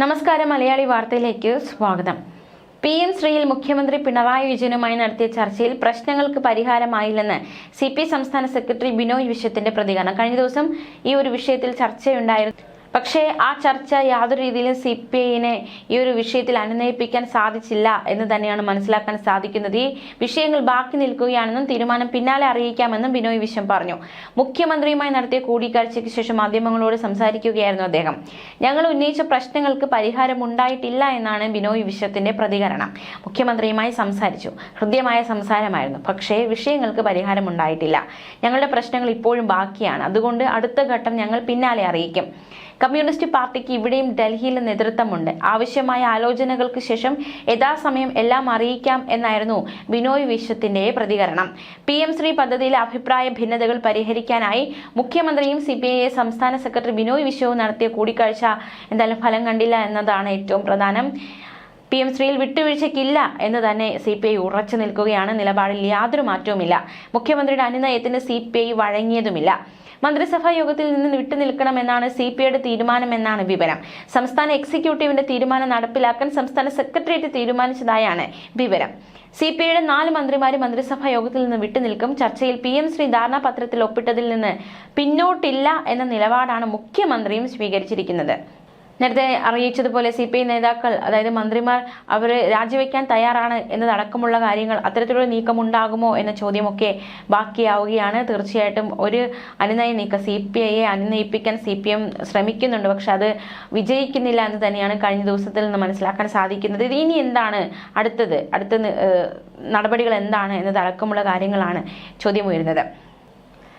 നമസ്കാരം മലയാളി വാർത്തയിലേക്ക് സ്വാഗതം. പി എം ശ്രീയിൽ മുഖ്യമന്ത്രി പിണറായി വിജയനുമായി നടത്തിയ ചർച്ചയിൽ പ്രശ്നങ്ങൾക്ക് പരിഹാരമായില്ലെന്ന് സി പി സംസ്ഥാന സെക്രട്ടറി ബിനോയ് വിശ്വത്തിന്റെ പ്രതികരണം. കഴിഞ്ഞ ദിവസം ഈ ഒരു വിഷയത്തിൽ ചർച്ചയുണ്ടായിരുന്നു. പക്ഷേ ആ ചർച്ച യാതൊരു രീതിയിലും സി പി ഐനെ ഈ ഒരു വിഷയത്തിൽ അനുനയിപ്പിക്കാൻ സാധിച്ചില്ല എന്ന് തന്നെയാണ് മനസ്സിലാക്കാൻ സാധിക്കുന്നത്. ഈ വിഷയങ്ങൾ ബാക്കി നിൽക്കുകയാണെന്നും തീരുമാനം പിന്നാലെ അറിയിക്കാമെന്നും ബിനോയ് വിശ്വം പറഞ്ഞു. മുഖ്യമന്ത്രിയുമായി നടത്തിയ കൂടിക്കാഴ്ചയ്ക്ക് ശേഷം മാധ്യമങ്ങളോട് സംസാരിക്കുകയായിരുന്നു അദ്ദേഹം. ഞങ്ങൾ ഉന്നയിച്ച പ്രശ്നങ്ങൾക്ക് പരിഹാരം ഉണ്ടായിട്ടില്ല എന്നാണ് ബിനോയ് വിശ്വത്തിന്റെ പ്രതികരണം. മുഖ്യമന്ത്രിയുമായി സംസാരിച്ചു. ഹൃദ്യമായ സംസാരമായിരുന്നു. പക്ഷേ വിഷയങ്ങൾക്ക് പരിഹാരം ഉണ്ടായിട്ടില്ല. ഞങ്ങളുടെ പ്രശ്നങ്ങൾ ഇപ്പോഴും ബാക്കിയാണ്. അതുകൊണ്ട് അടുത്ത ഘട്ടം ഞങ്ങൾ പിന്നാലെ അറിയിക്കും. കമ്മ്യൂണിസ്റ്റ് പാർട്ടിക്ക് ഇവിടെയും ഡൽഹിയിൽ നേതൃത്വമുണ്ട്. ആവശ്യമായ ആലോചനകൾക്ക് ശേഷം യഥാസമയം എല്ലാം അറിയിക്കാം എന്നായിരുന്നു ബിനോയ് വിശ്വത്തിന്റെ പ്രതികരണം. പി എം ശ്രീ പദ്ധതിയിലെ അഭിപ്രായ ഭിന്നതകൾ പരിഹരിക്കാനായി മുഖ്യമന്ത്രിയും സി പി ഐ സംസ്ഥാന സെക്രട്ടറി ബിനോയ് വിശ്വവും നടത്തിയ കൂടിക്കാഴ്ച എന്തായാലും ഫലം കണ്ടില്ല എന്നതാണ് ഏറ്റവും പ്രധാനം. പി എം ശ്രീയിൽ വിട്ടുവീഴ്ചയ്ക്കില്ല എന്ന് തന്നെ സി പി ഐ ഉറച്ചു നിൽക്കുകയാണ്. നിലപാടിൽ യാതൊരു മാറ്റവുമില്ല. മുഖ്യമന്ത്രിയുടെ അനുനയത്തിന് സി പി ഐ വഴങ്ങിയതുമില്ല. മന്ത്രിസഭാ യോഗത്തിൽ നിന്ന് വിട്ടുനിൽക്കണമെന്നാണ് സി പി ഐയുടെ തീരുമാനമെന്നാണ് വിവരം. സംസ്ഥാന എക്സിക്യൂട്ടീവിന്റെ തീരുമാനം നടപ്പിലാക്കാൻ സംസ്ഥാന സെക്രട്ടേറിയറ്റ് തീരുമാനിച്ചതായാണ് വിവരം. സി പി ഐയുടെ നാല് മന്ത്രിമാരും മന്ത്രിസഭാ യോഗത്തിൽ നിന്ന് വിട്ടുനിൽക്കും ചർച്ചയിൽ പി എം ശ്രീ ധാരണാപത്രത്തിൽ ഒപ്പിട്ടതിൽ നിന്ന് പിന്നോട്ടില്ല എന്ന നിലപാടാണ് മുഖ്യമന്ത്രിയും സ്വീകരിച്ചിരിക്കുന്നത്. നേരത്തെ അറിയിച്ചതുപോലെ സി പി ഐ നേതാക്കൾ അതായത് മന്ത്രിമാർ അവർ രാജിവെക്കാൻ തയ്യാറാണ് എന്നതടക്കമുള്ള കാര്യങ്ങൾ അത്തരത്തിലുള്ള നീക്കം ഉണ്ടാകുമോ എന്ന ചോദ്യമൊക്കെ ബാക്കിയാവുകയാണ്. തീർച്ചയായിട്ടും ഒരു അനുനയ നീക്കം സി പി ഐയെ അനുനയിപ്പിക്കാൻ സി പി എം ശ്രമിക്കുന്നുണ്ട്. പക്ഷെ അത് വിജയിക്കുന്നില്ല എന്ന് തന്നെയാണ് കഴിഞ്ഞ ദിവസത്തിൽ നിന്ന് മനസ്സിലാക്കാൻ സാധിക്കുന്നത്. ഇനി എന്താണ് അടുത്തത്? അടുത്ത നടപടികൾ എന്താണ് എന്നതടക്കമുള്ള കാര്യങ്ങളാണ് ചോദ്യമുയരുന്നത്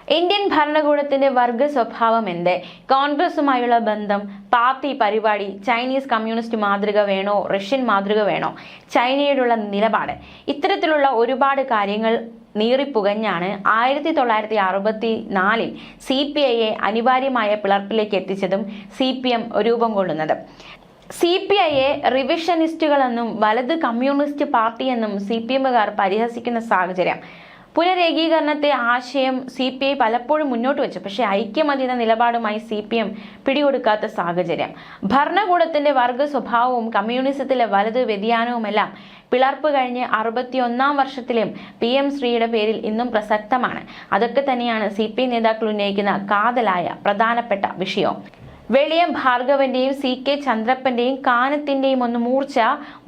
ഇന്ത്യൻ ഭരണകൂടത്തിന്റെ വർഗ സ്വഭാവം എന്ത്? കോൺഗ്രസുമായുള്ള ബന്ധം പാർട്ടി പരിപാടി ചൈനീസ് കമ്മ്യൂണിസ്റ്റ് മാതൃക വേണോ റഷ്യൻ മാതൃക വേണോ? ചൈനയോടുള്ള നിലപാട്. ഇത്തരത്തിലുള്ള ഒരുപാട് കാര്യങ്ങൾ നീറിപ്പുകഞ്ഞാണ് ആയിരത്തി തൊള്ളായിരത്തി അറുപത്തി നാലിൽ സി പി ഐയെ അനിവാര്യമായ പിളർപ്പിലേക്ക് എത്തിച്ചതും സി പി എം രൂപം കൊള്ളുന്നത്. സി പി ഐയെ റിവിഷനിസ്റ്റുകളെന്നും വലത് കമ്മ്യൂണിസ്റ്റ് പാർട്ടിയെന്നും സി പി എമ്മുകാർ പരിഹസിക്കുന്ന സാഹചര്യം. പുനരേകീകരണത്തെ ആശയം സി പി ഐ പലപ്പോഴും മുന്നോട്ട് വെച്ചു. പക്ഷേ ഐക്യമതി എന്ന നിലപാടുമായി സി പി എം പിടികൊടുക്കാത്ത സാഹചര്യം. ഭരണകൂടത്തിന്റെ വർഗ സ്വഭാവവും കമ്മ്യൂണിസത്തിലെ വലത് വ്യതിയാനവുമെല്ലാം പിളർപ്പ് കഴിഞ്ഞ് അറുപത്തിയൊന്നാം വർഷത്തിലും പി എം ശ്രീയുടെ പേരിൽ ഇന്നും പ്രസക്തമാണ്. അതൊക്കെ തന്നെയാണ് സി പി ഐ നേതാക്കൾ ഉന്നയിക്കുന്ന കാതലായ പ്രധാനപ്പെട്ട വിഷയം വെളിയം ഭാർഗവന്റെയും സി കെ ചന്ദ്രപ്പന്റെയും കാനത്തിന്റെയും ഒന്ന് മൂർച്ച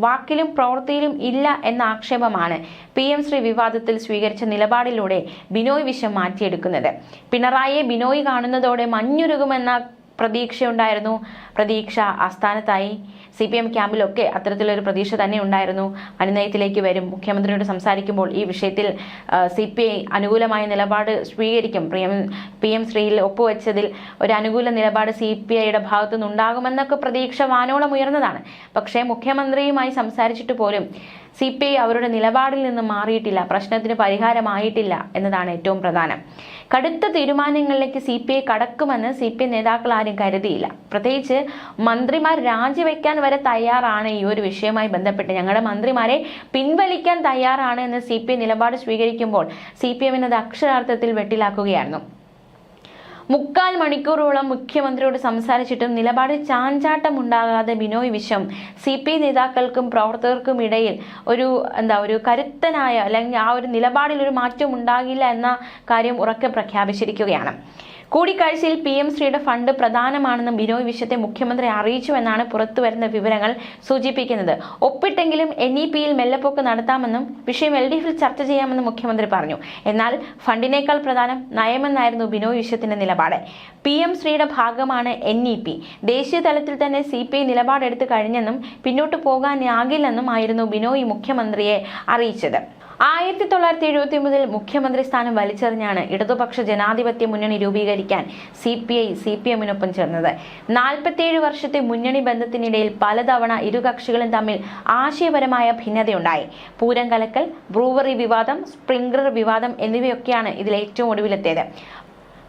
വാക്കിലും പ്രവൃത്തിയിലും ഇല്ല എന്ന ആക്ഷേപമാണ് പി എം ശ്രീ വിവാദത്തിൽ സ്വീകരിച്ച നിലപാടിലൂടെ ബിനോയ് വിഷം മാറ്റിയെടുക്കുന്നത്. പിണറായിയെ ബിനോയ് കാണുന്നതോടെ മഞ്ഞുരുകുമെന്ന പ്രതീക്ഷയുണ്ടായിരുന്നു. പ്രതീക്ഷ ആസ്ഥാനത്തായി. സി പി എം ക്യാമ്പിലൊക്കെ അത്തരത്തിലൊരു പ്രതീക്ഷ തന്നെ ഉണ്ടായിരുന്നു. അനുനയത്തിലേക്ക് വരും. മുഖ്യമന്ത്രിയോട് സംസാരിക്കുമ്പോൾ ഈ വിഷയത്തിൽ സി പി ഐ അനുകൂലമായ നിലപാട് സ്വീകരിക്കും. പി എം ശ്രീയിൽ ഒപ്പുവെച്ചതിൽ ഒരു അനുകൂല നിലപാട് സി പി ഐയുടെ ഭാഗത്തുനിന്നുണ്ടാകുമെന്നൊക്കെ പ്രതീക്ഷ വാനോളം ഉയർന്നതാണ്. പക്ഷേ മുഖ്യമന്ത്രിയുമായി സംസാരിച്ചിട്ട് പോലും സി പി ഐ അവരുടെ നിലപാടിൽ നിന്ന് മാറിയിട്ടില്ല പ്രശ്നത്തിന് പരിഹാരമായിട്ടില്ല എന്നതാണ് ഏറ്റവും പ്രധാനം. കടുത്ത തീരുമാനങ്ങളിലേക്ക് സി പി ഐ കടക്കുമെന്ന് സി പി ഐ നേതാക്കൾ ആരും കരുതിയില്ല. പ്രത്യേകിച്ച് മന്ത്രിമാർ രാജിവെക്കാൻ വരെ തയ്യാറാണ് ഈ ഒരു വിഷയവുമായി ബന്ധപ്പെട്ട്. ഞങ്ങളുടെ മന്ത്രിമാരെ പിൻവലിക്കാൻ തയ്യാറാണ് എന്ന് സി പി ഐ നിലപാട് സ്വീകരിക്കുമ്പോൾ സി പി എമ്മിനത് അക്ഷരാർത്ഥത്തിൽ വെട്ടിലാക്കുകയായിരുന്നു. മുക്കാൽ മണിക്കൂറോളം മുഖ്യമന്ത്രിയോട് സംസാരിച്ചിട്ടും നിലപാട് ചാഞ്ചാട്ടമുണ്ടാകാതെ ബിനോയ് വിശ്വം സി പി നേതാക്കൾക്കും പ്രവർത്തകർക്കും ഇടയിൽ ഒരു എന്താ ഒരു കരുത്തനായ അല്ലെങ്കിൽ ആ ഒരു നിലപാടിൽ ഒരു മാറ്റം ഉണ്ടാകില്ല എന്ന കാര്യം ഉറക്കെ പ്രഖ്യാപിച്ചിരിക്കുകയാണ്. കൂടിക്കാഴ്ചയിൽ പി എം ശ്രീയുടെ ഫണ്ട് പ്രധാനമാണെന്നും ബിനോയ് വിശ്വത്തെ മുഖ്യമന്ത്രി അറിയിച്ചുവെന്നാണ് പുറത്തുവരുന്ന വിവരങ്ങൾ സൂചിപ്പിക്കുന്നത്. ഒപ്പിട്ടെങ്കിലും എൻ ഇ പിയിൽ മെല്ലപ്പോക്ക് നടത്താമെന്നും വിഷയം എൽ ഡി എഫിൽ ചർച്ച ചെയ്യാമെന്നും മുഖ്യമന്ത്രി പറഞ്ഞു. എന്നാൽ ഫണ്ടിനേക്കാൾ പ്രധാനം നയമെന്നായിരുന്നു ബിനോയ് വിശ്വത്തിന്റെ നിലപാട്. പി എം ശ്രീയുടെ ഭാഗമാണ് എൻ ഇ പി. ദേശീയ തലത്തിൽ തന്നെ സി പി ഐ നിലപാടെടുത്തു കഴിഞ്ഞെന്നും പിന്നോട്ട് പോകാനാകില്ലെന്നും ആയിരുന്നു ബിനോയ് മുഖ്യമന്ത്രിയെ അറിയിച്ചത്. ആയിരത്തി തൊള്ളായിരത്തി എഴുപത്തി ഒമ്പതിൽ മുഖ്യമന്ത്രി സ്ഥാനം വലിച്ചെറിഞ്ഞാണ് ഇടതുപക്ഷ ജനാധിപത്യ മുന്നണി രൂപീകരിക്കാൻ C P I C P എമ്മിനൊപ്പം ചേർന്നത്. നാൽപ്പത്തിയേഴ് വർഷത്തെ മുന്നണി ബന്ധത്തിനിടയിൽ പലതവണ ഇരു കക്ഷികളും തമ്മിൽ ആശയപരമായ ഭിന്നതയുണ്ടായി. പൂരം കലക്കൽ ബ്രൂവറി വിവാദം സ്പ്രിംഗ്ലർ വിവാദം എന്നിവയൊക്കെയാണ് ഇതിൽ ഏറ്റവും ഒടുവിലെത്തിയത്.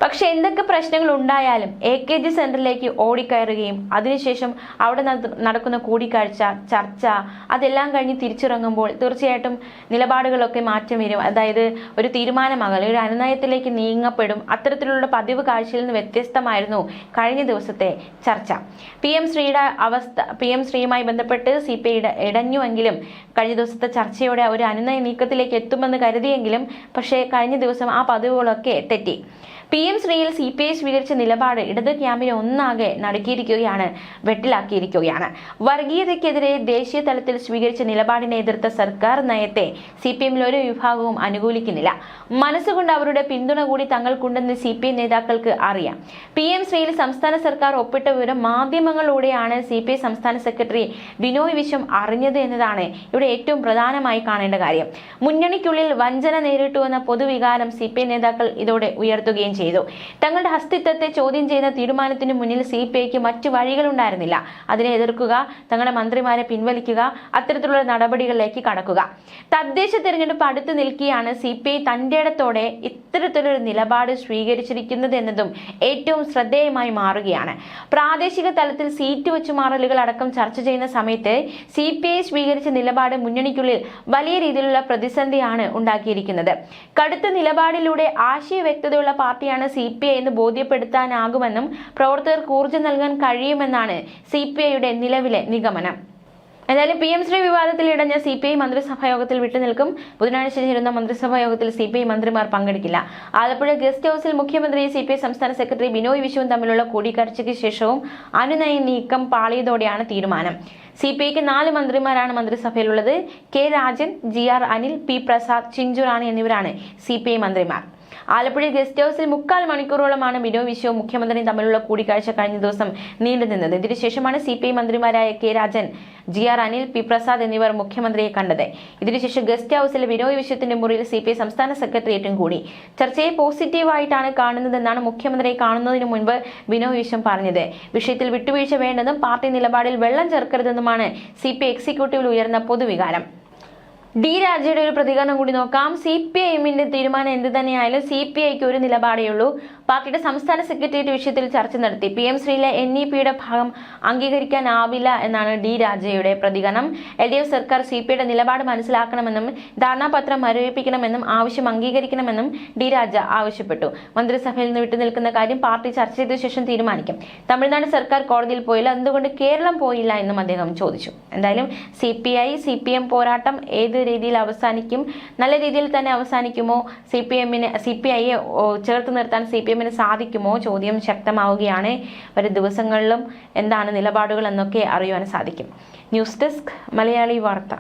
പക്ഷെ എന്തൊക്കെ പ്രശ്നങ്ങൾ ഉണ്ടായാലും എ കെ ജി സെന്ററിലേക്ക് ഓടിക്കയറുകയും അതിനുശേഷം അവിടെ നട- നടക്കുന്ന കൂടിക്കാഴ്ച ചർച്ച അതെല്ലാം കഴിഞ്ഞ് തിരിച്ചിറങ്ങുമ്പോൾ തീർച്ചയായിട്ടും നിലപാടുകളൊക്കെ മാറ്റം വരും. അതായത് ഒരു തീരുമാനമാകൽ ഒരു അനുനയത്തിലേക്ക് നീങ്ങപ്പെടും. അത്തരത്തിലുള്ള പതിവ് കാഴ്ചയിൽ നിന്ന് വ്യത്യസ്തമായിരുന്നു കഴിഞ്ഞ ദിവസത്തെ ചർച്ച. പി എം ശ്രീയുടെ അവസ്ഥ പി എം ശ്രീയുമായി ബന്ധപ്പെട്ട് സി പി ഐ ഇടഞ്ഞുവെങ്കിലും കഴിഞ്ഞ ദിവസത്തെ ചർച്ചയോടെ ഒരു അനുനയ നീക്കത്തിലേക്ക് എത്തുമെന്ന് കരുതിയെങ്കിലും പക്ഷേ കഴിഞ്ഞ ദിവസം ആ പതിവുകളൊക്കെ തെറ്റി. പി എം ശ്രീയിൽ സി പി ഐ സ്വീകരിച്ച നിലപാട് ഇടത് ക്യാമ്പിനെ ഒന്നാകെ നടുക്കിയിരിക്കുകയാണ് വെട്ടിലാക്കിയിരിക്കുകയാണ്. വർഗീയതയ്ക്കെതിരെ ദേശീയ തലത്തിൽ സ്വീകരിച്ച നിലപാടിനെ എതിർത്ത സർക്കാർ നയത്തെ സി പി എമ്മിൽ ഒരു വിഭാഗവും അനുകൂലിക്കുന്നില്ല. മനസ്സുകൊണ്ട് അവരുടെ പിന്തുണ കൂടി തങ്ങൾക്കുണ്ടെന്ന് സി പി ഐ നേതാക്കൾക്ക് അറിയാം. പി എം ശ്രീയിൽ സംസ്ഥാന സർക്കാർ ഒപ്പിട്ട വിവരം മാധ്യമങ്ങളിലൂടെയാണ് സി പി ഐ സംസ്ഥാന സെക്രട്ടറി ബിനോയ് വിശ്വം അറിഞ്ഞത് എന്നതാണ് ഇവിടെ ഏറ്റവും പ്രധാനമായി കാണേണ്ട കാര്യം. മുന്നണിക്കുള്ളിൽ വഞ്ചന നേരിട്ടു എന്ന പൊതുവികാരം സി പി ഐ നേതാക്കൾ ഇതോടെ ഉയർത്തുകയും ചെയ്തു. തങ്ങളുടെ അസ്തിത്വത്തെ ചോദ്യം ചെയ്യുന്ന തീരുമാനത്തിന് മുന്നിൽ സി പി ഐക്ക് മറ്റു വഴികളുണ്ടായിരുന്നില്ല. അതിനെ എതിർക്കുക തങ്ങളുടെ മന്ത്രിമാരെ പിൻവലിക്കുക അത്തരത്തിലുള്ള നടപടികളിലേക്ക് കടക്കുക. തദ്ദേശ തെരഞ്ഞെടുപ്പ് അടുത്ത് നിൽക്കുകയാണ് സി പി ഐ തന്റെ ഇടത്തോടെ ഇത്തരത്തിലൊരു നിലപാട് സ്വീകരിച്ചിരിക്കുന്നത് എന്നതും ഏറ്റവും ശ്രദ്ധേയമായി മാറുകയാണ്. പ്രാദേശിക തലത്തിൽ സീറ്റ് വെച്ചുമാറലുകൾ അടക്കം ചർച്ച ചെയ്യുന്ന സമയത്ത് സി പി ഐ സ്വീകരിച്ച നിലപാട് മുന്നണിക്കുള്ളിൽ വലിയ രീതിയിലുള്ള പ്രതിസന്ധിയാണ് ഉണ്ടാക്കിയിരിക്കുന്നത്. കടുത്ത നിലപാടിലൂടെ ആശയ വ്യക്തതയുള്ള പാർട്ടിയാണ് സി പി ഐ എന്ന് ബോധ്യപ്പെടുത്താനാകുമെന്നും പ്രവർത്തകർക്ക് ഊർജം നൽകാൻ കഴിയുമെന്നാണ് സി പി ഐയുടെ നിലവിലെ നിഗമനം. എന്തായാലും പി എം ശ്രീ വിവാദത്തിൽ ഇടഞ്ഞ സി പി ഐ മന്ത്രിസഭാ യോഗത്തിൽ വിട്ടുനിൽക്കും. ബുധനാഴ്ച ചേരുന്ന മന്ത്രിസഭാ യോഗത്തിൽ സി പി ഐ മന്ത്രിമാർ പങ്കെടുക്കില്ല. ആലപ്പുഴ ഗസ്റ്റ് ഹൌസിൽ മുഖ്യമന്ത്രി സി പി ഐ സംസ്ഥാന സെക്രട്ടറി ബിനോയ് വിശ്വവും തമ്മിലുള്ള കൂടിക്കാഴ്ചയ്ക്ക് ശേഷവും അനുനയ നീക്കം പാളിയതോടെയാണ് തീരുമാനം. സി പി ഐക്ക് നാല് മന്ത്രിമാരാണ് മന്ത്രിസഭയിലുള്ളത്. K Rajan G R Anil P Prasad Chinchurani എന്നിവരാണ് സി പി ഐ മന്ത്രിമാർ. ആലപ്പുഴ ഗസ്റ്റ് ഹൌസിൽ മുക്കാൽ മണിക്കൂറോളമാണ് ബിനോ വിശ്വവും മുഖ്യമന്ത്രിയും തമ്മിലുള്ള കൂടിക്കാഴ്ച കഴിഞ്ഞ ദിവസം നീണ്ടുനിന്നത്. ഇതിനുശേഷമാണ് സി പി ഐ മന്ത്രിമാരായ K Rajan G R Anil P Prasad എന്നിവർ മുഖ്യമന്ത്രിയെ കണ്ടത്. ഇതിനുശേഷം ഗസ്റ്റ് ഹൌസിലെ ബിനോയ് വിശ്വത്തിന്റെ മുറിയിൽ സി പി ഐ സംസ്ഥാന സെക്രട്ടേറിയറ്റും കൂടി. ചർച്ചയെ പോസിറ്റീവായിട്ടാണ് കാണുന്നതെന്നാണ് മുഖ്യമന്ത്രിയെ കാണുന്നതിന് മുൻപ് ബിനോയ് വിശ്വം പറഞ്ഞത്. വിഷയത്തിൽ വിട്ടുവീഴ്ച വേണ്ടെന്നും പാർട്ടി നിലപാടിൽ വെള്ളം ചേർക്കരുതെന്നുമാണ് സി പി ഐ എക്സിക്യൂട്ടീവിൽ ഉയർന്ന പൊതുവികാരം. ഡി രാജയുടെ ഒരു പ്രതികരണം കൂടി നോക്കാം. സി പി ഐ എമ്മിന്റെ തീരുമാനം എന്ത് തന്നെയായാലും സി പി ഐക്ക് ഒരു നിലപാടേ ഉള്ളൂ. പാർട്ടിയുടെ സംസ്ഥാന സെക്രട്ടേറിയറ്റ് വിഷയത്തിൽ ചർച്ച നടത്തി. പി എം ശ്രീയിലെ എൻ ഇ പിയുടെ ഭാഗം അംഗീകരിക്കാനാവില്ല എന്നാണ് ഡി രാജയുടെ പ്രതികരണം. എൽ ഡി എഫ് സർക്കാർ സി പിയുടെ നിലപാട് മനസ്സിലാക്കണമെന്നും ധാരണാപത്രം മരവിപ്പിക്കണമെന്നും ആവശ്യം അംഗീകരിക്കണമെന്നും ഡി രാജ ആവശ്യപ്പെട്ടു. മന്ത്രിസഭയിൽ നിന്ന് വിട്ടുനിൽക്കുന്ന കാര്യം പാർട്ടി ചർച്ച ചെയ്ത ശേഷം തീരുമാനിക്കും. തമിഴ്നാട് സർക്കാർ കോടതിയിൽ പോയില്ല. എന്തുകൊണ്ട് കേരളം പോയില്ല എന്നും അദ്ദേഹം ചോദിച്ചു. എന്തായാലും C P I C P M പോരാട്ടം ഏത് രീതിയിൽ അവസാനിക്കും? നല്ല രീതിയിൽ തന്നെ അവസാനിക്കുമോ? സി പി എമ്മിന് സി പി ഐയെ ചേർത്ത് നിർത്താൻ സി പി എമ്മിന് സാധിക്കുമോ? ചോദ്യം ശക്തമാവുകയാണ്. വരും ദിവസങ്ങളിലും എന്താണ് നിലപാടുകൾ എന്നൊക്കെ അറിയുവാൻ സാധിക്കും. ന്യൂസ് ഡെസ്ക് മലയാളി വാർത്ത.